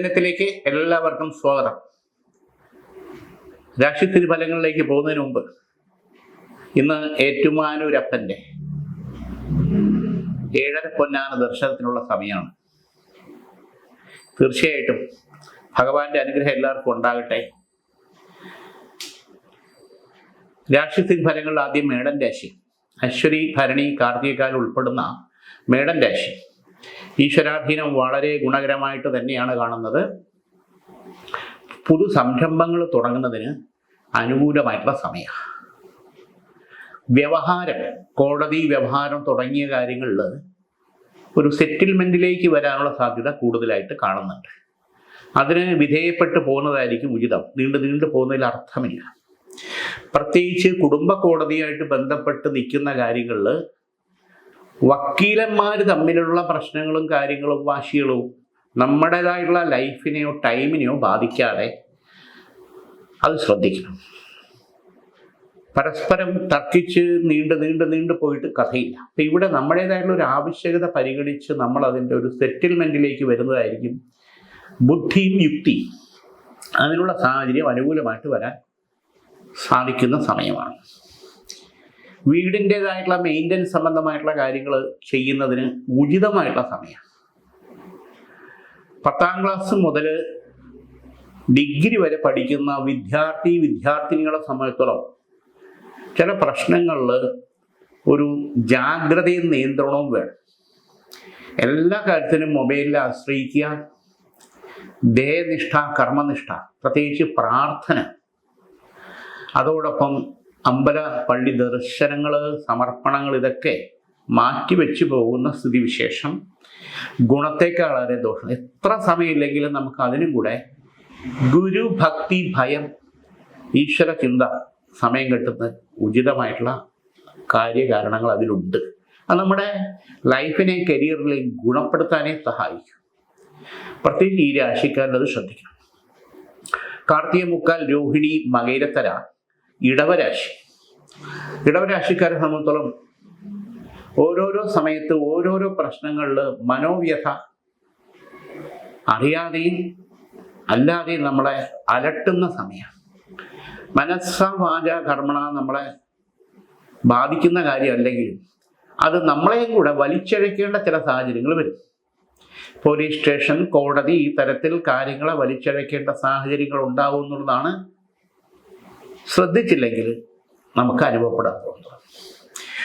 ചൈതന്യത്തിലേക്ക് എല്ലാവർക്കും സ്വാഗതം. രാശിസ്ഥിതി ഫലങ്ങളിലേക്ക് പോകുന്നതിന് മുമ്പ് ഇന്ന് ഏറ്റുമാനൂരപ്പന്റെ ഏഴര പൊന്നാന ദർശനത്തിനുള്ള സമയമാണ്. തീർച്ചയായിട്ടും ഭഗവാന്റെ അനുഗ്രഹം എല്ലാവർക്കും ഉണ്ടാകട്ടെ. രാശിസ്ഥിതി ആദ്യം മേടൻ രാശി. അശ്വരി ഭരണി കാർത്തികക്കാൽ ഉൾപ്പെടുന്ന മേടൻ രാശി. ഈശ്വരാധീനം വളരെ ഗുണകരമായിട്ട് തന്നെയാണ് കാണുന്നത്. പുതു സംരംഭങ്ങൾ തുടങ്ങുന്നതിന് അനുകൂലമായിട്ടുള്ള സമയമാണ് വ്യവഹാരം കോടതി വ്യവഹാരം തുടങ്ങിയ കാര്യങ്ങളിൽ ഒരു സെറ്റിൽമെന്റിലേക്ക് വരാനുള്ള സാധ്യത കൂടുതലായിട്ട് കാണുന്നുണ്ട്. അതിന് വിധേയപ്പെട്ട് പോകുന്നതായിരിക്കും ഉചിതം. നീണ്ടു നീണ്ടു പോകുന്നതിൽ അർത്ഥമില്ല. പ്രത്യേകിച്ച് കുടുംബ കോടതിയായിട്ട് ബന്ധപ്പെട്ട് നിൽക്കുന്ന കാര്യങ്ങളിൽ വക്കീലന്മാർ തമ്മിലുള്ള പ്രശ്നങ്ങളും കാര്യങ്ങളും വാശികളും നമ്മുടേതായിട്ടുള്ള ലൈഫിനെയോ ടൈമിനെയോ ബാധിക്കാതെ അത് ശ്രദ്ധിക്കണം. പരസ്പരം തർക്കിച്ച് നീണ്ട് നീണ്ട് നീണ്ട് പോയിട്ട് കഥയില്ല. അപ്പം ഇവിടെ നമ്മുടേതായിട്ടുള്ള ഒരു ആവശ്യകത പരിഗണിച്ച് നമ്മൾ അതിന്റെ ഒരു സെറ്റിൽമെന്റിലേക്ക് വരുന്നതായിരിക്കും ബുദ്ധിയും യുക്തി അതിനുള്ള സാഹചര്യം അനുകൂലമായിട്ട് വരാൻ സാധിക്കുന്ന സമയമാണ്. വീടിന്റെതായിട്ടുള്ള മെയിന്റനൻസ് സംബന്ധമായിട്ടുള്ള കാര്യങ്ങൾ ചെയ്യുന്നതിന് ഉചിതമായിട്ടുള്ള സമയമാണ് പത്താം ക്ലാസ് മുതൽ ഡിഗ്രി വരെ പഠിക്കുന്ന വിദ്യാർത്ഥി വിദ്യാർത്ഥിനികളെ സംബന്ധിച്ചിടത്തോളം ചില പ്രശ്നങ്ങളിൽ ഒരു ജാഗ്രതയും നിയന്ത്രണവും വേണം. എല്ലാ കാര്യത്തിനും മൊബൈലിൽ ആശ്രയിക്കുക. ദേഹനിഷ്ഠ കർമ്മനിഷ്ഠ പ്രത്യേകിച്ച് പ്രാർത്ഥന. അതോടൊപ്പം അമ്പല പള്ളി ദർശനങ്ങൾ സമർപ്പണങ്ങൾ ഇതൊക്കെ മാറ്റിവെച്ച് പോകുന്ന സ്ഥിതിവിശേഷം. ഗുണത്തേക്കാൾ വളരെ ദോഷം. എത്ര സമയമില്ലെങ്കിലും നമുക്ക് അതിനും കൂടെ ഗുരു ഭക്തി ഭയം ഈശ്വര ചിന്ത സമയം കിട്ടുന്ന ഉചിതമായിട്ടുള്ള കാര്യകാരണങ്ങൾ അതിലുണ്ട്. അത് നമ്മുടെ ലൈഫിനെ കരിയറിനെ ഗുണപ്പെടുത്താനേ സഹായിക്കും. പ്രത്യേകിച്ച് ഈ രാശിക്കാരനത് ശ്രദ്ധിക്കണം. കാർത്തിക മുക്കാൽ രോഹിണി മകൈരത്തര ഇടവരാശി. ഇടവരാശിക്കാരെ സംബന്ധിച്ചോളം ഓരോരോ സമയത്ത് ഓരോരോ പ്രശ്നങ്ങളിൽ മനോവ്യഥ അറിയാതെയും അല്ലാതെയും നമ്മളെ അലട്ടുന്ന സമയമാണ് മനസ്സ വാച കർമ്മണ നമ്മളെ ബാധിക്കുന്ന കാര്യം കാര്യമല്ലെങ്കിലും അത് നമ്മളെയും കൂടെ വലിച്ചഴക്കേണ്ട ചില സാഹചര്യങ്ങൾ വരും. പോലീസ് സ്റ്റേഷൻ കോടതി ഈ തരത്തിൽ കാര്യങ്ങളെ വലിച്ചഴക്കേണ്ട സാഹചര്യങ്ങൾ ഉണ്ടാവും എന്നുള്ളതാണ് ശ്രദ്ധിച്ചില്ലെങ്കിൽ നമുക്ക് അനുഭവപ്പെടാൻ പോകുന്നത്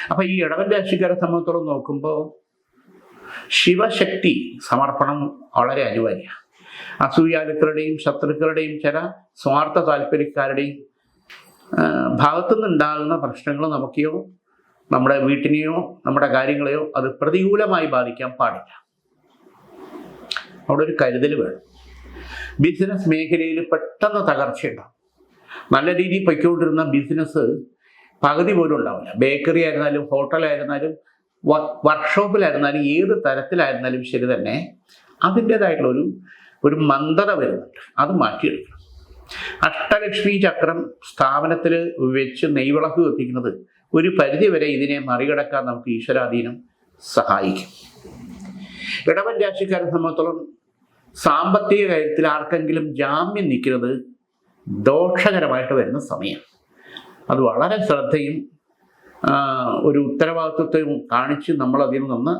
അപ്പൊ ഈ ഇടവൻ രാശിക്കാരെ സംബന്ധിച്ചോളം നോക്കുമ്പോൾ ശിവശക്തി സമർപ്പണം വളരെ അനിവാര്യമാണ്. അസൂയാലുക്കളുടെയും ശത്രുക്കളുടെയും ചില സ്വാർത്ഥ താല്പര്യക്കാരുടെയും ഭാഗത്തുനിന്നുണ്ടാകുന്ന പ്രശ്നങ്ങൾ നമുക്കെയോ നമ്മുടെ വീട്ടിനെയോ നമ്മുടെ കാര്യങ്ങളെയോ അത് പ്രതികൂലമായി ബാധിക്കാൻ പാടില്ല. അവിടെ ഒരു കരുതൽ വേണം. ബിസിനസ് മേഖലയിൽ പെട്ടെന്ന് തകർച്ചയുണ്ടാവും. നല്ല രീതിയിൽ പൊയ്ക്കൊണ്ടിരുന്ന ബിസിനസ് പകുതി പോലും ഉണ്ടാവില്ല. ബേക്കറി ആയിരുന്നാലും ഹോട്ടലായിരുന്നാലും വർക്ക്ഷോപ്പിലായിരുന്നാലും ഏത് തരത്തിലായിരുന്നാലും ശരി തന്നെ അതിന്റെതായിട്ടുള്ളൊരു ഒരു ഒരു മന്ദത വരുന്നുണ്ട്. അത് മാറ്റിയെടുക്കണം. അഷ്ടലക്ഷ്മി ചക്രം സ്ഥാപനത്തിൽ വെച്ച് നെയ്വിളക്ക് കത്തിക്കുന്നത് ഒരു പരിധിവരെ ഇതിനെ മറികടക്കാൻ നമുക്ക് ഈശ്വരാധീനം സഹായിക്കും. ഇടവൻ രാശിക്കാരെ സംബന്ധിച്ചോളം സാമ്പത്തിക കാര്യത്തിൽ ആർക്കെങ്കിലും ജാമ്യം നിൽക്കുന്നത് ദോഷകരമായിട്ട് വരുന്ന സമയം. അത് വളരെ ശ്രദ്ധയും ഒരു ഉത്തരവാദിത്വത്തെയും കാണിച്ച് നമ്മൾ അതിൽ നിന്ന്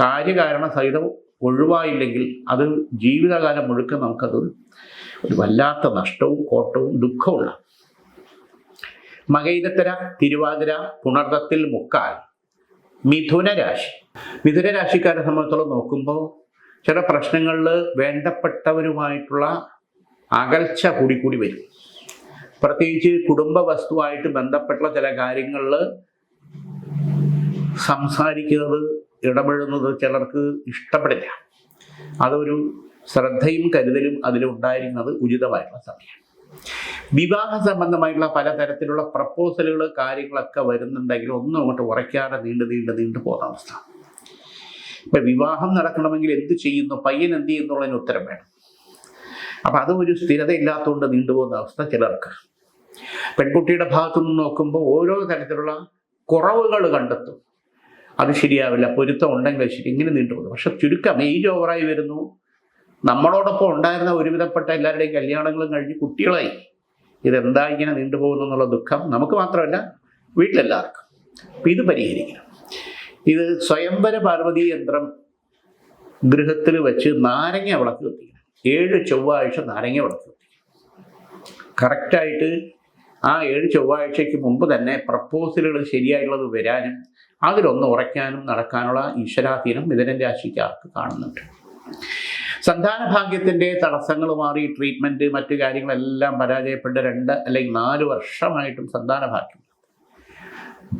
കാര്യകാരണ സഹിതം ഒഴിവായില്ലെങ്കിൽ അത് ജീവിതകാലം മുഴുക്ക നമുക്കത് ഒരു വല്ലാത്ത നഷ്ടവും കോട്ടവും ദുഃഖമുള്ള മകൈതത്തര തിരുവാതിര പുണർദത്തിൽ മുക്കാൽ മിഥുനരാശി. മിഥുനരാശിക്കാരെ മിഥുന സംബന്ധിച്ചോളം നോക്കുമ്പോൾ ചില പ്രശ്നങ്ങളിൽ വേണ്ടപ്പെട്ടവരുമായിട്ടുള്ള അകൽച്ച കൂടി വരും. പ്രത്യേകിച്ച് കുടുംബ വസ്തുവായിട്ട് ബന്ധപ്പെട്ട ചില കാര്യങ്ങളിൽ സംസാരിക്കുന്നത് ഇടപെടുന്നത് ചിലർക്ക് ഇഷ്ടപ്പെടില്ല. അതൊരു ശ്രദ്ധയും കരുതലും അതിലുണ്ടായിരുന്നത് ഉചിതമായിട്ടുള്ള സമയം വിവാഹ സംബന്ധമായിട്ടുള്ള പലതരത്തിലുള്ള പ്രപ്പോസലുകൾ കാര്യങ്ങളൊക്കെ വരുന്നുണ്ടെങ്കിൽ ഒന്നും അങ്ങോട്ട് ഉറയ്ക്കാതെ നീണ്ടു നീണ്ടു നീണ്ടു പോകുന്ന അവസ്ഥ ഇപ്പൊ വിവാഹം നടക്കണമെങ്കിൽ എന്ത് ചെയ്യുന്നു? പയ്യൻ എന്ത് ചെയ്യുന്നുള്ളതിന് ഉത്തരം വേണം. അപ്പൊ അതും ഒരു സ്ഥിരതയില്ലാത്തതുകൊണ്ട് നീണ്ടുപോകുന്ന അവസ്ഥ ചിലർക്ക്. പെൺകുട്ടിയുടെ ഭാഗത്തു നിന്ന് നോക്കുമ്പോൾ ഓരോ തരത്തിലുള്ള കുറവുകൾ കണ്ടെത്തും. അത് ശരിയാവില്ല പൊരുത്തം ഉണ്ടെങ്കിൽ ശരി ഇങ്ങനെ നീണ്ടുപോകുന്നു. പക്ഷെ ചുരുക്കം ഏജ് ഓവറായി വരുന്നു. നമ്മളോടൊപ്പം ഉണ്ടായിരുന്ന ഒരുവിധപ്പെട്ട എല്ലാവരുടെയും കല്യാണങ്ങളും കഴിഞ്ഞ് കുട്ടികളായി. ഇതെന്താ ഇങ്ങനെ നീണ്ടുപോകുന്നു എന്നുള്ള ദുഃഖം നമുക്ക് മാത്രമല്ല വീട്ടിലെല്ലാവർക്കും. അപ്പം ഇത് പരിഹരിക്കണം. ഇത് സ്വയംവര പാർവതി യന്ത്രം ഗൃഹത്തിൽ വെച്ച് നാരങ്ങ വിളക്ക് കത്തിക്കണം. ഏഴ് ചൊവ്വാഴ്ച നാരങ്ങ കത്തിക്കണം കറക്റ്റായിട്ട് ആ ഏഴ് ചൊവ്വാഴ്ചയ്ക്ക് മുമ്പ് തന്നെ പ്രപ്പോസലുകൾ ശരിയായിട്ടുള്ളത് വരാനും അതിലൊന്ന് ഉറയ്ക്കാനും നടക്കാനുള്ള ഈശ്വരാധീനം മിഥുനൻ രാശിക്കാർക്ക് കാണുന്നുണ്ട്. സന്താന ഭാഗ്യത്തിന്റെ തടസ്സങ്ങൾ മാറി ട്രീറ്റ്മെന്റ് മറ്റു കാര്യങ്ങളെല്ലാം പരാജയപ്പെട്ട രണ്ട് അല്ലെങ്കിൽ നാല് വർഷമായിട്ടും സന്താന ഭാഗ്യം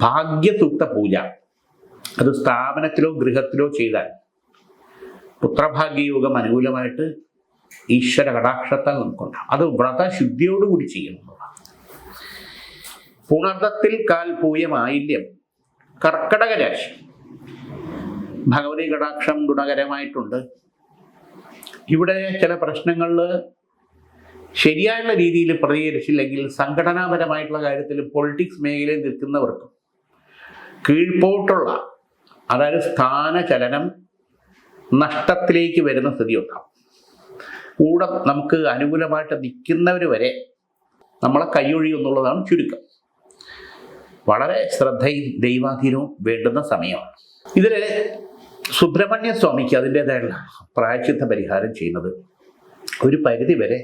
ഭാഗ്യസൂക്ത പൂജ. അത് സ്ഥാപനത്തിലോ ഗൃഹത്തിലോ ചെയ്താൽ പുത്രഭാഗ്യയോഗം അനുകൂലമായിട്ട് ഈശ്വര കടാക്ഷത്താൽ നമുക്കുണ്ടാകും അത് വ്രതശുദ്ധിയോടുകൂടി ചെയ്യുന്നതാണ് പുണർദത്തിൽ കാൽ പൂയമായില്യം കർക്കടക രാശി. ഭഗവതി കടാക്ഷം ഗുണകരമായിട്ടുണ്ട്. ഇവിടെ ചില പ്രശ്നങ്ങളിൽ ശരിയായുള്ള രീതിയിൽ പ്രതികരിച്ചില്ലെങ്കിൽ സംഘടനാപരമായിട്ടുള്ള കാര്യത്തിൽ പൊളിറ്റിക്സ് മേഖലയിൽ നിൽക്കുന്നവർക്കും കീഴ്പോട്ടുള്ള അതായത് സ്ഥാനചലനം നഷ്ടത്തിലേക്ക് വരുന്ന സ്ഥിതി ഉണ്ടാവും കൂടെ നമുക്ക് അനുകൂലമായിട്ട് നിൽക്കുന്നവർ വരെ നമ്മളെ കൈയൊഴിയും എന്നുള്ളതാണ് ചുരുക്കം. വളരെ ശ്രദ്ധയും ദൈവാധീനവും വേണ്ടുന്ന സമയമാണ്. ഇതിൽ സുബ്രഹ്മണ്യ സ്വാമിക്ക് അതിന്റെതായുള്ള പ്രായച്ചിത്ത പരിഹാരം ചെയ്യുന്നത് ഒരു പരിധി വരെ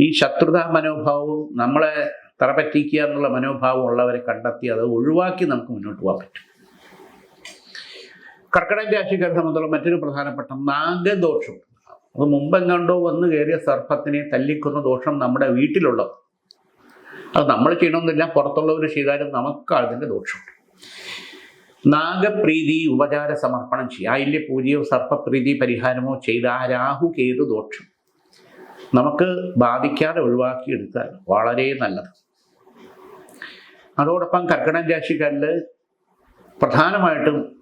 ഈ ശത്രുതാ മനോഭാവവും നമ്മളെ തറപറ്റിക്കുക എന്നുള്ള മനോഭാവം ഉള്ളവരെ കണ്ടെത്തി അത് ഒഴിവാക്കി നമുക്ക് മുന്നോട്ട് പോകാൻ പറ്റും. കർക്കിടക രാശിക്കാരെ സംബന്ധിച്ചുള്ള മറ്റൊരു പ്രധാനപ്പെട്ട നാഗദോഷം അത് മുമ്പെങ്ങാണ്ടോ വന്ന് കയറിയ സർപ്പത്തിനെ തല്ലിക്കുന്ന ദോഷം നമ്മുടെ വീട്ടിലുള്ളത്. അത് നമ്മൾ ചെയ്യണമെന്നില്ല പുറത്തുള്ളവർ ചെയ്താലും നമുക്ക് അതിന്റെ ദോഷമുണ്ട്. നാഗപ്രീതി ഉപചാര സമർപ്പണം ചെയ്യുക ആയില്യ പൂജയോ സർപ്പപ്രീതി പരിഹാരമോ ചെയ്ത ആ രാഹു കേതു ദോഷം. നമുക്ക് ബാധിക്കാതെ ഒഴിവാക്കിയെടുത്താൽ വളരെ നല്ലത്. അതോടൊപ്പം കർക്കിടക രാശിക്കാരിൽ പ്രധാനമായിട്ടും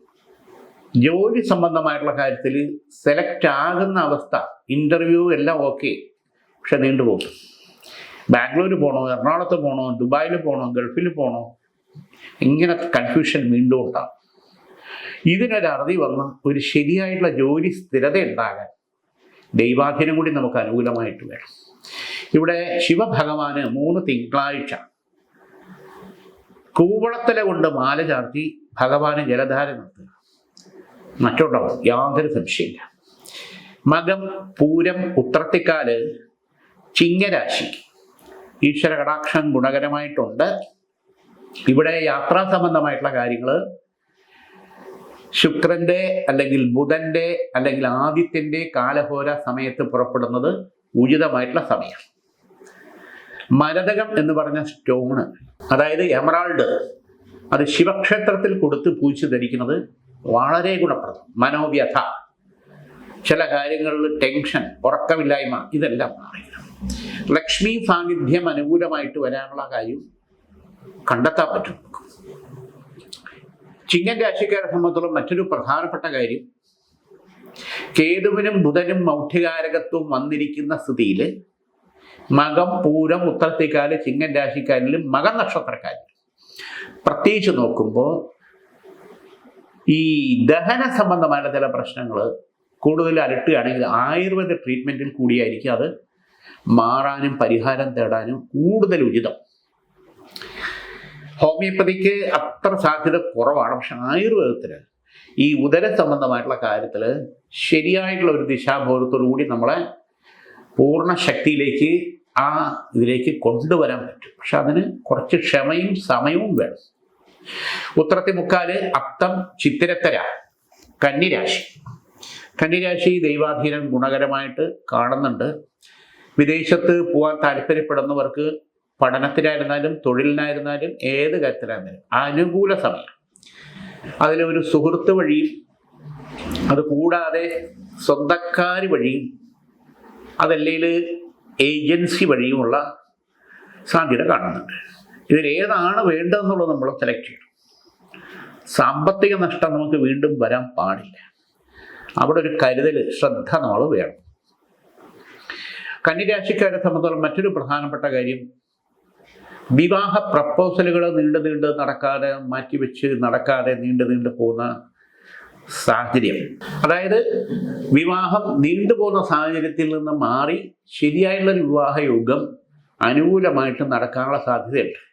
ജോലി സംബന്ധമായിട്ടുള്ള കാര്യത്തിൽ സെലക്ട് ആകുന്ന അവസ്ഥ ഇന്റർവ്യൂ എല്ലാം ഓക്കെ പക്ഷെ നീണ്ടുപോകും ബാംഗ്ലൂർ പോകണോ എറണാകുളത്ത് പോകണോ ദുബായിൽ പോകണോ ഗൾഫിൽ പോകണോ ഇങ്ങനെ കൺഫ്യൂഷൻ വീണ്ടും ഉണ്ടാകും ഇതിനൊരു അറുതി വന്ന് ഒരു ശരിയായിട്ടുള്ള ജോലി സ്ഥിരത ഉണ്ടാകാൻ ദൈവാധീനം കൂടി നമുക്ക് അനുകൂലമായിട്ട് വേണം. ഇവിടെ ശിവഭഗവാന് മൂന്ന് തിങ്കളാഴ്ച. കൂവളത്തല കൊണ്ട് മാല ചാർത്തി ഭഗവാന് ജലധാര നിർത്തുക മറ്റുണ്ടാവും യാതൊരു സംശയമില്ല മകം പൂരം ഉത്രത്തിക്കാൽ ചിങ്ങരാശി ഈശ്വര കടാക്ഷം ഗുണകരമായിട്ടുണ്ട്. ഇവിടെ യാത്രാ സംബന്ധമായിട്ടുള്ള കാര്യങ്ങൾ ശുക്രന്റെ അല്ലെങ്കിൽ ബുധന്റെ അല്ലെങ്കിൽ ആദിത്യന്റെ കാലഹോര സമയത്ത് പുറപ്പെടുന്നത് ഉചിതമായിട്ടുള്ള സമയം മരതകം എന്ന് പറഞ്ഞ സ്റ്റോണ് അതായത് എമറാൾഡ് അത് ശിവക്ഷേത്രത്തിൽ കൊടുത്ത് പൂച്ചു ധരിക്കുന്നത് വളരെ ഗുണപ്രദം. മനോവ്യഥ. ചില കാര്യങ്ങളിൽ ടെൻഷൻ ഉറക്കമില്ലായ്മ ഇതെല്ലാം മാറി. ലക്ഷ്മി സാന്നിധ്യം അനുകൂലമായിട്ട് വരാനുള്ള കാര്യം കണ്ടെത്താൻ പറ്റും. ചിങ്ങൻ രാശിക്കാരെ സംബന്ധിച്ചുള്ള മറ്റൊരു പ്രധാനപ്പെട്ട കാര്യം കേതുവിനും ബുധനും മൗഢ്യകാരകത്വം വന്നിരിക്കുന്ന സ്ഥിതിയിൽ മകം പൂരം ഉത്തരത്തേക്കാൽ ചിങ്ങൻ രാശിക്കാരിലും മകൻ നക്ഷത്രക്കാരിലും. പ്രത്യേകിച്ച് നോക്കുമ്പോൾ ഈ ദഹന സംബന്ധമായിട്ടുള്ള ചില പ്രശ്നങ്ങൾ കൂടുതൽ അലട്ടുകയാണെങ്കിൽ ആയുർവേദ ട്രീറ്റ്മെന്റിൽ കൂടിയായിരിക്കും അത് മാറാനും പരിഹാരം തേടാനും കൂടുതൽ ഉചിതം. ഹോമിയോപ്പതിക്ക് അത്ര സാധ്യത കുറവാണ്. പക്ഷെ ആയുർവേദത്തിൽ ഈ ഉദര സംബന്ധമായിട്ടുള്ള കാര്യത്തിൽ ശരിയായിട്ടുള്ള ഒരു ദിശാബോധത്തോടു കൂടി നമ്മളെ പൂർണ ശക്തിയിലേക്ക് ആ ഇതിലേക്ക് കൊണ്ടുവരാൻ പറ്റും. പക്ഷെ അതിന് കുറച്ച് ക്ഷമയും സമയവും വേണം. ഉത്രത്തി മുക്കാൽ അത്തം ചിത്തിരത്തര. കന്നിരാശി. കന്നിരാശി ദൈവാധീനം ഗുണകരമായിട്ട് കാണുന്നുണ്ട്. വിദേശത്ത് പോകാൻ താല്പര്യപ്പെടുന്നവർക്ക് പഠനത്തിനായിരുന്നാലും തൊഴിലിനായിരുന്നാലും ഏത് കാര്യത്തിലായിരുന്നാലും അനുകൂല സമയം. അതിലൊരു സുഹൃത്ത് വഴിയും അത് കൂടാതെ സ്വന്തക്കാർ വഴിയും അതല്ലെങ്കിൽ ഏജൻസി വഴിയുമുള്ള സാധ്യത കാണുന്നുണ്ട്. ഇതിൽ ഏതാണ് വേണ്ടതെന്നുള്ളത് നമ്മൾ സെലക്ട് ചെയ്യണം. സാമ്പത്തിക നഷ്ടം നമുക്ക് വീണ്ടും വരാൻ പാടില്ല. അവിടെ ഒരു കരുതൽ ശ്രദ്ധ നമ്മൾ വേണം. കന്നിരാശിക്കാരെ സംബന്ധിച്ചുള്ള മറ്റൊരു പ്രധാനപ്പെട്ട കാര്യം വിവാഹ പ്രപ്പോസലുകൾ നീണ്ടു നീണ്ട് നടക്കാതെ മാറ്റിവെച്ച് നടക്കാതെ നീണ്ടു നീണ്ടു പോകുന്ന സാഹചര്യം. അതായത് വിവാഹം നീണ്ടുപോകുന്ന സാഹചര്യത്തിൽ നിന്ന് മാറി ശരിയായുള്ള വിവാഹയോഗം വിവാഹ യോഗം അനുകൂലമായിട്ട് നടക്കാനുള്ള സാധ്യതയുണ്ട്.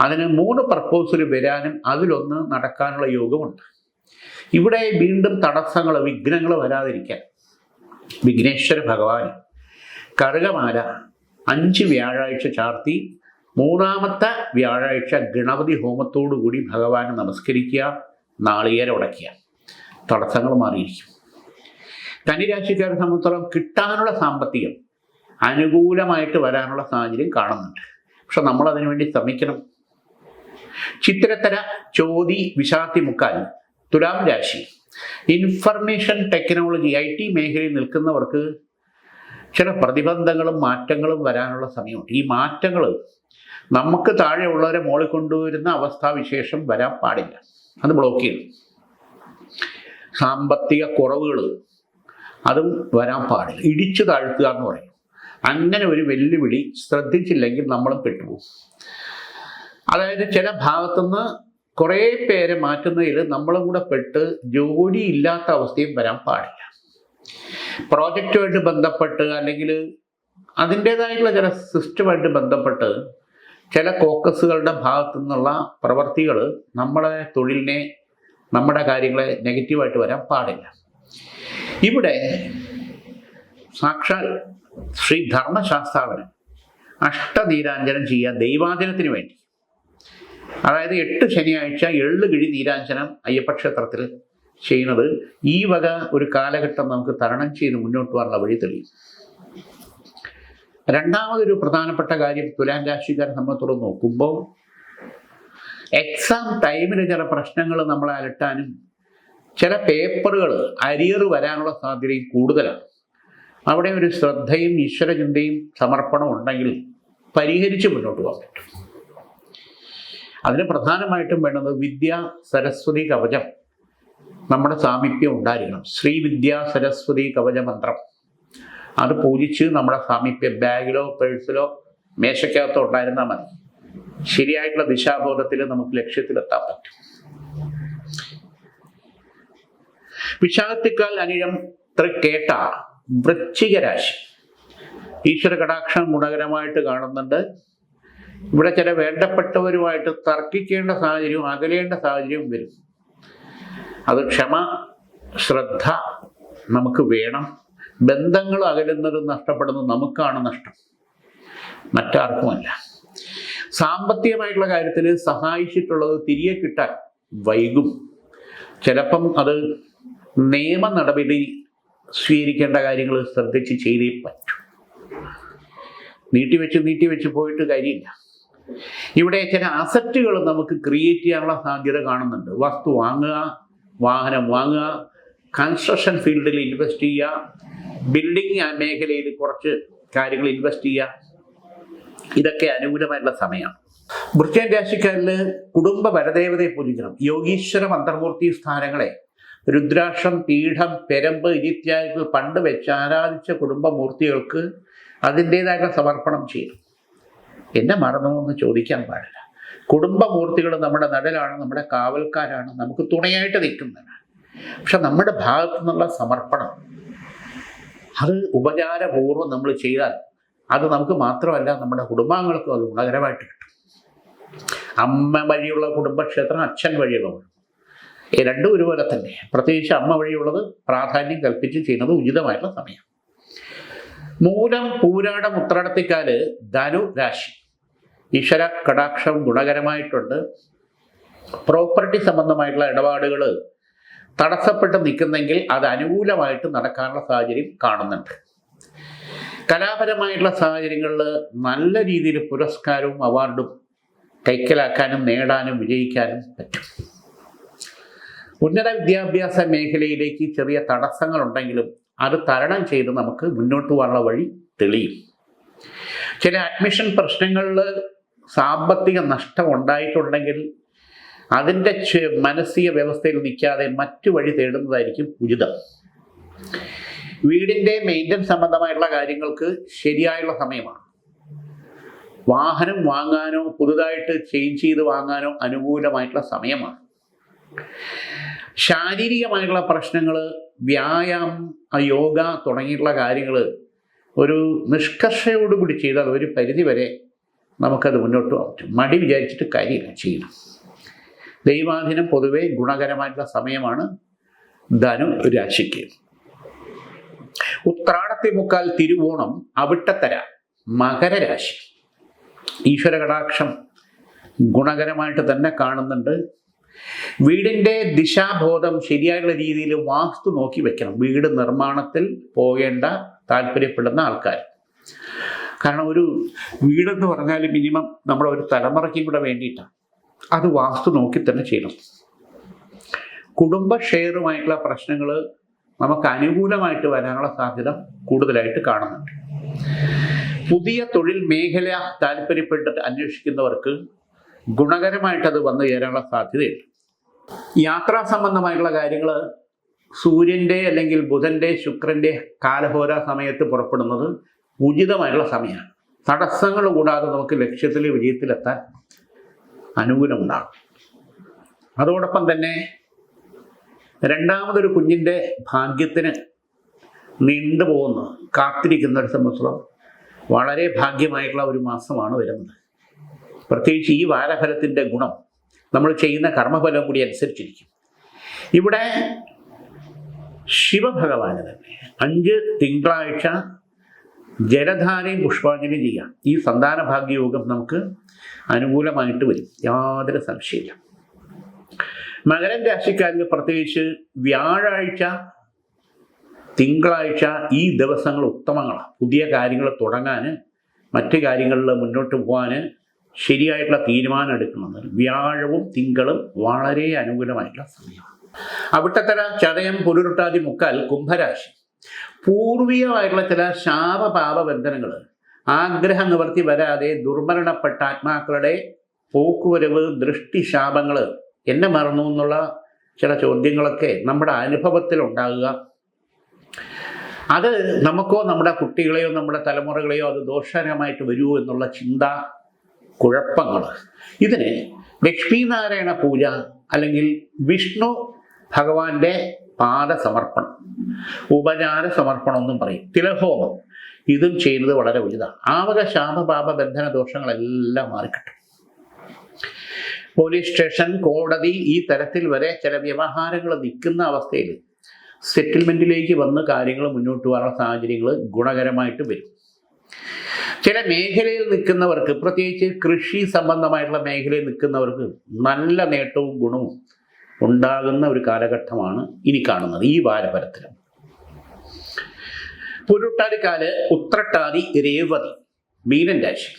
അതിന് മൂന്ന് പ്രപ്പോസൽ വരാനും അതിലൊന്ന് നടക്കാനുള്ള യോഗമുണ്ട്. ഇവിടെ വീണ്ടും തടസ്സങ്ങൾ വിഘ്നങ്ങൾ വരാതിരിക്കാൻ വിഘ്നേശ്വര ഭഗവാൻ കറുകമാല അഞ്ച് വ്യാഴാഴ്ച ചാർത്തി മൂന്നാമത്തെ വ്യാഴാഴ്ച ഗണപതി ഹോമത്തോടു കൂടി ഭഗവാനെ നമസ്കരിക്കുക നാളികേരം ഉടയ്ക്കുക. തടസ്സങ്ങൾ മാറിയിരിക്കും. കന്നിരാശിക്കാരെ സംബന്ധിച്ചോളം കിട്ടാനുള്ള സാമ്പത്തികം അനുകൂലമായിട്ട് വരാനുള്ള സാഹചര്യം കാണുന്നുണ്ട്. പക്ഷെ നമ്മൾ അതിനു വേണ്ടി ശ്രമിക്കണം. ചിത്തിരത്തര ചോതി വിശാന്തി മുക്കാൽ തുലാം രാശി. ഇൻഫർമേഷൻ ടെക്നോളജി ഐ ടി മേഖലയിൽ നിൽക്കുന്നവർക്ക് ചില പ്രതിബന്ധങ്ങളും മാറ്റങ്ങളും വരാനുള്ള സമയമുണ്ട്. ഈ മാറ്റങ്ങൾ നമുക്ക് താഴെയുള്ളവരെ മോളി കൊണ്ടുവരുന്ന അവസ്ഥാവിശേഷം വരാൻ പാടില്ല. അത് ബ്ലോക്ക് ചെയ്യണം. സാമ്പത്തിക കുറവുകൾ അതും വരാൻ പാടില്ല. ഇടിച്ചു താഴ്ത്തുക എന്ന് പറയും. അങ്ങനെ ഒരു വെല്ലുവിളി ശ്രദ്ധിച്ചില്ലെങ്കിൽ നമ്മളും പെട്ടുപോകും. അതായത് ചില ഭാഗത്തുനിന്ന് കുറേ പേരെ മാറ്റുന്നതിൽ നമ്മളും കൂടെ പെട്ട് ജോലി ഇല്ലാത്ത അവസ്ഥയും വരാൻ പാടില്ല. പ്രോജക്റ്റുമായിട്ട് ബന്ധപ്പെട്ട് അല്ലെങ്കിൽ അതിന്റേതായിട്ടുള്ള ചില സിസ്റ്റമായിട്ട് ബന്ധപ്പെട്ട് ചില കോക്കസുകളുടെ ഭാഗത്തു നിന്നുള്ള പ്രവർത്തികൾ നമ്മളെ തൊഴിലിനെ നമ്മുടെ കാര്യങ്ങളെ നെഗറ്റീവായിട്ട് വരാൻ പാടില്ല. ഇവിടെ സാക്ഷാൽ ശ്രീ ധർമ്മശാസ്താവിന് അഷ്ടനീരാഞ്ജനം ചെയ്യുക ദൈവാചനത്തിന് വേണ്ടി അതായത് എട്ട് ശനിയാഴ്ച എള്ളു കിഴി നീരാഞ്ജനം അയ്യപ്പക്ഷേത്രത്തിൽ ചെയ്യുന്നത്. ഈ വക ഒരു കാലഘട്ടം നമുക്ക് തരണം ചെയ്ത് മുന്നോട്ട് പോകാനുള്ള വഴി തെളിയും. രണ്ടാമതൊരു പ്രധാനപ്പെട്ട കാര്യം തുലാം രാശിക്കാരെ സംബന്ധിച്ചോളം നോക്കുമ്പോൾ എക്സാം ടൈമിൽ ചില പ്രശ്നങ്ങൾ നമ്മളെ അലട്ടാനും ചില പേപ്പറുകൾ അരിയർ വരാനുള്ള സാധ്യതയും കൂടുതലാണ്. അവിടെ ഒരു ശ്രദ്ധയും ഈശ്വരചിന്തയും സമർപ്പണം ഉണ്ടെങ്കിൽ പരിഹരിച്ച് മുന്നോട്ട് പോകാൻ പറ്റും. അതിന് പ്രധാനമായിട്ടും വേണ്ടത് വിദ്യ സരസ്വതി കവചം. നമ്മുടെ സാമീപ്യം ഉണ്ടായിരിക്കണം. ശ്രീവിദ്യ സരസ്വതി കവച മന്ത്രം. അത് പൂജിച്ച് നമ്മുടെ സാമീപ്യം ബാഗിലോ പേഴ്സിലോ മേശയ്ക്കകത്തോ ഉണ്ടായിരുന്നാൽ മതി. ശരിയായിട്ടുള്ള ദിശാബോധത്തിൽ നമുക്ക് ലക്ഷ്യത്തിലെത്താൻ പറ്റും. വിശാഖത്തിക്കാൽ അനിഴം തൃക്കേട്ട വൃശ്ചിക രാശി. ഈശ്വര കടാക്ഷം ഗുണകരമായിട്ട് കാണുന്നുണ്ട്. ഇവിടെ ചില വേണ്ടപ്പെട്ടവരുമായിട്ട് തർക്കിക്കേണ്ട സാഹചര്യവും അകലേണ്ട സാഹചര്യവും വരും. അത് ക്ഷമ ശ്രദ്ധ നമുക്ക് വേണം. ബന്ധങ്ങൾ അകലുന്നതും നഷ്ടപ്പെടുന്നത് നമുക്കാണ് നഷ്ടം. മറ്റാർക്കുമല്ല. സാമ്പത്തികമായിട്ടുള്ള കാര്യത്തിൽ സഹായിച്ചിട്ടുള്ളത് തിരികെ കിട്ടാൻ വൈകും. ചിലപ്പം അത് നിയമ നടപടി സ്വീകരിക്കേണ്ട കാര്യങ്ങൾ ശ്രദ്ധിച്ച് ചെയ്തേ പറ്റൂ. നീട്ടിവെച്ച് നീട്ടിവെച്ച് പോയിട്ട് കാര്യമില്ല. ഇവിടെ ചില അസറ്റുകൾ നമുക്ക് ക്രിയേറ്റ് ചെയ്യാനുള്ള സാധ്യത കാണുന്നുണ്ട്. വസ്തു വാങ്ങുക വാഹനം വാങ്ങുക കൺസ്ട്രക്ഷൻ ഫീൽഡിൽ ഇൻവെസ്റ്റ് ചെയ്യുക ബിൽഡിംഗ് മേഖലയിൽ കുറച്ച് കാര്യങ്ങൾ ഇൻവെസ്റ്റ് ചെയ്യുക. ഇതൊക്കെ അനുകൂലമായിട്ടുള്ള സമയമാണ്. വൃശ്ചിക രാശിക്കാരിൽ കുടുംബ പരദേവതയെ പൂജിക്കണം. യോഗീശ്വര മന്ത്രമൂർത്തി സ്ഥാനങ്ങളെ. രുദ്രാക്ഷം പീഠം പെരമ്പ് ഇത്യാദികൾ പണ്ട് വെച്ച് ആരാധിച്ച കുടുംബമൂർത്തികൾക്ക് അതിന്റെതായിട്ടുള്ള സമർപ്പണം ചെയ്യണം. എന്നെ മറന്നു എന്ന് ചോദിക്കാൻ പാടില്ല. കുടുംബമൂർത്തികൾ നമ്മുടെ നടലാണ് നമ്മുടെ കാവൽക്കാരാണ് നമുക്ക് തുണയായിട്ട് നിൽക്കുന്നതാണ് പക്ഷെ നമ്മുടെ ഭാഗത്തു നിന്നുള്ള സമർപ്പണം അത് ഉപചാരപൂർവം നമ്മൾ ചെയ്താൽ അത് നമുക്ക് മാത്രമല്ല നമ്മുടെ കുടുംബാംഗങ്ങൾക്കും അത് ഗുണകരമായിട്ട് കിട്ടും. അമ്മ വഴിയുള്ള കുടുംബക്ഷേത്രം അച്ഛൻ വഴിയുള്ള കുടുംബം. ഈ രണ്ടും ഒരുപോലെ തന്നെ. പ്രത്യേകിച്ച് അമ്മ വഴിയുള്ളത് പ്രാധാന്യം കൽപ്പിച്ച് ചെയ്യുന്നത് ഉചിതമായിട്ടുള്ള സമയം. മൂലം പൂരാടം ഉത്രാടത്തിക്കാൽ ധനു രാശി ഈശ്വര കടാക്ഷം ഗുണകരമായിട്ടുണ്ട്. പ്രോപ്പർട്ടി സംബന്ധമായിട്ടുള്ള ഇടപാടുകൾ തടസ്സപ്പെട്ട് നിൽക്കുന്നെങ്കിൽ അത് അനുകൂലമായിട്ട് നടക്കാനുള്ള സാഹചര്യം കാണുന്നുണ്ട്. കലാപരമായിട്ടുള്ള സാഹചര്യങ്ങളിൽ നല്ല രീതിയിൽ പുരസ്കാരവും അവാർഡും കൈക്കലാക്കാനും നേടാനും വിജയിക്കാനും പറ്റും. ഉന്നത വിദ്യാഭ്യാസ മേഖലയിലേക്ക് ചെറിയ തടസ്സങ്ങളുണ്ടെങ്കിലും അത് തരണം ചെയ്ത് നമുക്ക് മുന്നോട്ട് പോകാനുള്ള വഴി തെളിയും. ചില അഡ്മിഷൻ പ്രശ്നങ്ങളിൽ സാമ്പത്തിക നഷ്ടം ഉണ്ടായിട്ടുണ്ടെങ്കിൽ അതിന്റെ മനസ്സിക വ്യവസ്ഥയിൽ നിൽക്കാതെ മറ്റു വഴി തേടുന്നതായിരിക്കും ഉചിതം. വീടിന്റെ മെയിന്റനൻസ് സംബന്ധമായിട്ടുള്ള കാര്യങ്ങൾക്ക് ശരിയായുള്ള സമയമാണ്. വാഹനം വാങ്ങാനോ പുതുതായിട്ട് ചേഞ്ച് ചെയ്ത് വാങ്ങാനോ അനുകൂലമായിട്ടുള്ള സമയമാണ്. ശാരീരികമായിട്ടുള്ള പ്രശ്നങ്ങൾ വ്യായാമം യോഗ തുടങ്ങിയിട്ടുള്ള കാര്യങ്ങൾ ഒരു നിഷ്കർഷയോടുകൂടി ചെയ്താൽ ഒരു പരിധി വരെ നമുക്കത് മുന്നോട്ട് പോകാൻ പറ്റും. മടി വിചാരിച്ചിട്ട് കാര്യമില്ല ചെയ്യണം. ദൈവാധീനം പൊതുവേ ഗുണകരമായിട്ടുള്ള സമയമാണ് ധനു രാശിക്ക്. ഉത്രാടത്തെ മുക്കാൽ തിരുവോണം അവിട്ടത്തര മകരരാശി ഈശ്വര കടാക്ഷം ഗുണകരമായിട്ട് തന്നെ കാണുന്നുണ്ട്. വീടിന്റെ ദിശാബോധം ശരിയായുള്ള രീതിയിൽ വാസ്തു നോക്കി വെക്കണം. വീട് നിർമ്മാണത്തിൽ പോകേണ്ട താല്പര്യപ്പെടുന്ന ആൾക്കാർ. കാരണം ഒരു വീടെന്ന് പറഞ്ഞാൽ മിനിമം നമ്മുടെ ഒരു തലമുറയ്ക്കും കൂടെ വേണ്ടിയിട്ടാണ് അത് വാസ്തു നോക്കി തന്നെ ചെയ്യണം. കുടുംബ ഷെയറുമായിട്ടുള്ള പ്രശ്നങ്ങൾ നമുക്ക് അനുകൂലമായിട്ട് വരാനുള്ള സാധ്യത കൂടുതലായിട്ട് കാണുന്നുണ്ട്. പുതിയ തൊഴിൽ മേഖല താല്പര്യപ്പെട്ടിട്ട് അന്വേഷിക്കുന്നവർക്ക് ഗുണകരമായിട്ട് അത് വന്നു ചേരാനുള്ള സാധ്യതയുണ്ട്. യാത്രാ സംബന്ധമായിട്ടുള്ള കാര്യങ്ങൾ സൂര്യന്റെ അല്ലെങ്കിൽ ബുധന്റെ ശുക്രന്റെ കാലഹോര സമയത്ത് പുറപ്പെടുന്നത് ഉചിതമായിട്ടുള്ള സമയമാണ്. തടസ്സങ്ങൾ കൂടാതെ നമുക്ക് ലക്ഷ്യത്തിൽ വിജയത്തിലെത്താൻ അനുകൂലമുണ്ടാകും. അതോടൊപ്പം തന്നെ രണ്ടാമതൊരു കുഞ്ഞിന്റെ ഭാഗ്യത്തിന് നീണ്ടുപോകുന്ന കാത്തിരിക്കുന്നവരെ സംബന്ധിച്ചിടത്തോളം വളരെ ഭാഗ്യമായിട്ടുള്ള ഒരു മാസമാണ് വരുന്നത്. പ്രത്യേകിച്ച് ഈ വാരഫലത്തിന്റെ ഗുണം നമ്മൾ ചെയ്യുന്ന കർമ്മഫലം കൂടി അനുസരിച്ചിരിക്കും. ഇവിടെ ശിവഭഗവാന് തന്നെ അഞ്ച് തിങ്കളാഴ്ച ജലധാരയും പുഷ്പാഞ്ജലി ചെയ്യാം. ഈ സന്താന ഭാഗ്യയോഗം നമുക്ക് അനുകൂലമായിട്ട് വരും. യാതൊരു സംശയമില്ല മകരം രാശിക്കാരിൽ പ്രത്യേകിച്ച് വ്യാഴാഴ്ച തിങ്കളാഴ്ച ഈ ദിവസങ്ങൾ ഉത്തമങ്ങളാണ് പുതിയ കാര്യങ്ങൾ തുടങ്ങാൻ മറ്റ് കാര്യങ്ങളിൽ മുന്നോട്ട് പോകാൻ ശരിയായിട്ടുള്ള തീരുമാനം എടുക്കണമെന്ന് വ്യാഴവും തിങ്കളും വളരെ അനുകൂലമായിട്ടുള്ള സമയമാണ്. അവിട്ടത്തര ചതയം പുരുരുട്ടാതി മുക്കാൽ കുംഭരാശി. പൂർവികമായിട്ടുള്ള ചില ശാപപാപ ബന്ധനങ്ങൾ ആഗ്രഹ നിവർത്തി വരാതെ ദുർമരണപ്പെട്ട ആത്മാക്കളുടെ പോക്കുവരവ് ദൃഷ്ടിശാപങ്ങൾ എന്നെ മറന്നു എന്നുള്ള ചില ചോദ്യങ്ങളൊക്കെ നമ്മുടെ അനുഭവത്തിൽ ഉണ്ടാകുക. അത് നമുക്കോ നമ്മുടെ കുട്ടികളെയോ നമ്മുടെ തലമുറകളെയോ അത് ദോഷകരമായിട്ട് വരുമോ എന്നുള്ള ചിന്ത കുഴപ്പങ്ങൾ ഇതിന് ലക്ഷ്മീനാരായണ പൂജ അല്ലെങ്കിൽ വിഷ്ണു ഭഗവാന്റെ പാദസമർപ്പണം. ഉപചാര സമർപ്പണം എന്നും പറയും. തിലഹോമം. ഇതും ചെയ്യുന്നത് വളരെ വലുതാണ്. ആവക ശാപപാപ ബന്ധന ദോഷങ്ങളെല്ലാം മാറിക്കിട്ടും. പോലീസ് സ്റ്റേഷൻ കോടതി ഈ തരത്തിൽ വരെ ചില വ്യവഹാരങ്ങൾ നിൽക്കുന്ന അവസ്ഥയിൽ സെറ്റിൽമെന്റിലേക്ക് വന്ന് കാര്യങ്ങൾ മുന്നോട്ട് പോകാനുള്ള സാഹചര്യങ്ങൾ ഗുണകരമായിട്ട് വരും. ചില മേഖലയിൽ നിൽക്കുന്നവർക്ക് പ്രത്യേകിച്ച് കൃഷി സംബന്ധമായിട്ടുള്ള മേഖലയിൽ നിൽക്കുന്നവർക്ക് നല്ല നേട്ടവും ഗുണവും ഉണ്ടാകുന്ന ഒരു കാലഘട്ടമാണ് ഇനി കാണുന്നത് ഈ വാരഫലത്തിലും പുരുട്ടാതിക്കാൽ ഉത്രട്ടാതി രേവതി മീനൻ രാശി.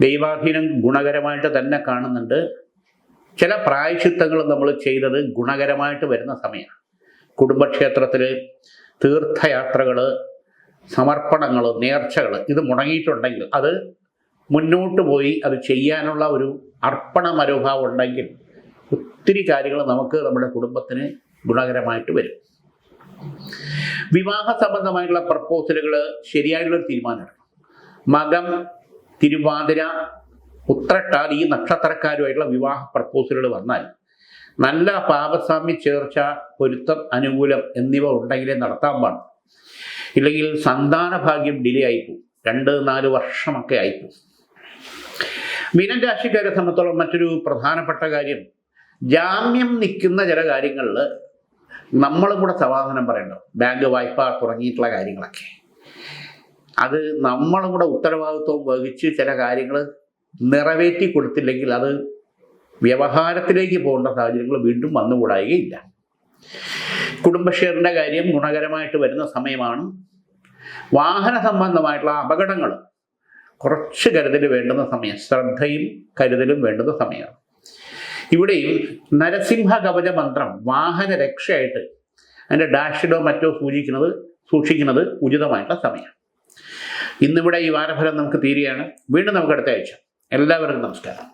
ദൈവാധീനം ഗുണകരമായിട്ട് തന്നെ കാണുന്നുണ്ട്. ചില പ്രായശിത്തങ്ങൾ നമ്മൾ ചെയ്തത് ഗുണകരമായിട്ട് വരുന്ന സമയമാണ്. കുടുംബക്ഷേത്രത്തിൽ തീർത്ഥയാത്രകൾ സമർപ്പണങ്ങൾ നേർച്ചകൾ ഇത് മുടങ്ങിയിട്ടുണ്ടെങ്കിൽ അത് മുന്നോട്ട് പോയി അത് ചെയ്യാനുള്ള ഒരു അർപ്പണ മനോഭാവം ഉണ്ടെങ്കിൽ ഒത്തിരി കാര്യങ്ങൾ നമുക്ക് നമ്മുടെ കുടുംബത്തിന് ഗുണകരമായിട്ട് വരും. വിവാഹ സംബന്ധമായിട്ടുള്ള പ്രപ്പോസലുകൾ ശരിയായിട്ടുള്ളൊരു തീരുമാനമെടുക്കണം മകം തിരുവാതിര ഉത്രട്ടാതി ഈ നക്ഷത്രക്കാരുമായിട്ടുള്ള വിവാഹ പ്രപ്പോസലുകൾ വന്നാൽ നല്ല പാപസാമ്യ ചേർച്ച പൊരുത്തം അനുകൂലം എന്നിവ ഉണ്ടെങ്കിലേ നടത്താൻ പാടും. ഇല്ലെങ്കിൽ സന്താന ഭാഗ്യം ഡിലേ ആയിപ്പോവും. രണ്ട് നാല് വർഷമൊക്കെ ആയിപ്പോവും. മീനൻ രാശിക്കാരെ സംബന്ധിച്ചോളം മറ്റൊരു പ്രധാനപ്പെട്ട കാര്യം ജാമ്യം നിൽക്കുന്ന ചില കാര്യങ്ങളിൽ നമ്മളും കൂടെ സമാധാനം പറയണ്ടോ? ബാങ്ക് വായ്പ തുടങ്ങിയിട്ടുള്ള കാര്യങ്ങളൊക്കെ. അത് നമ്മളും കൂടെ ഉത്തരവാദിത്വം വഹിച്ച് ചില കാര്യങ്ങൾ നിറവേറ്റി കൊടുത്തില്ലെങ്കിൽ അത് വ്യവഹാരത്തിലേക്ക് പോകേണ്ട സാഹചര്യങ്ങൾ വീണ്ടും വന്നുകൂടായികയില്ല. കുടുംബഷെയറിന്റെ കാര്യം ഗുണകരമായിട്ട് വരുന്ന സമയമാണ്. വാഹന സംബന്ധമായിട്ടുള്ള അപകടങ്ങൾ കുറച്ച് കരുതൽ വേണ്ടുന്ന സമയം ശ്രദ്ധയും കരുതലും വേണ്ടുന്ന സമയമാണ്. ഇവിടെയും നരസിംഹ കവച മന്ത്രം വാഹന രക്ഷയായിട്ട് അതിന്റെ ഡാഷിഡോ മറ്റോ സൂചിക്കുന്നത് സൂക്ഷിക്കുന്നത് ഉചിതമായിട്ടുള്ള സമയം ഇന്നിവിടെ ഈ വാരഫലം നമുക്ക് തീരുകയാണ്. വീണ്ടും നമുക്ക് അടുത്ത ആഴ്ച. എല്ലാവർക്കും നമസ്കാരം.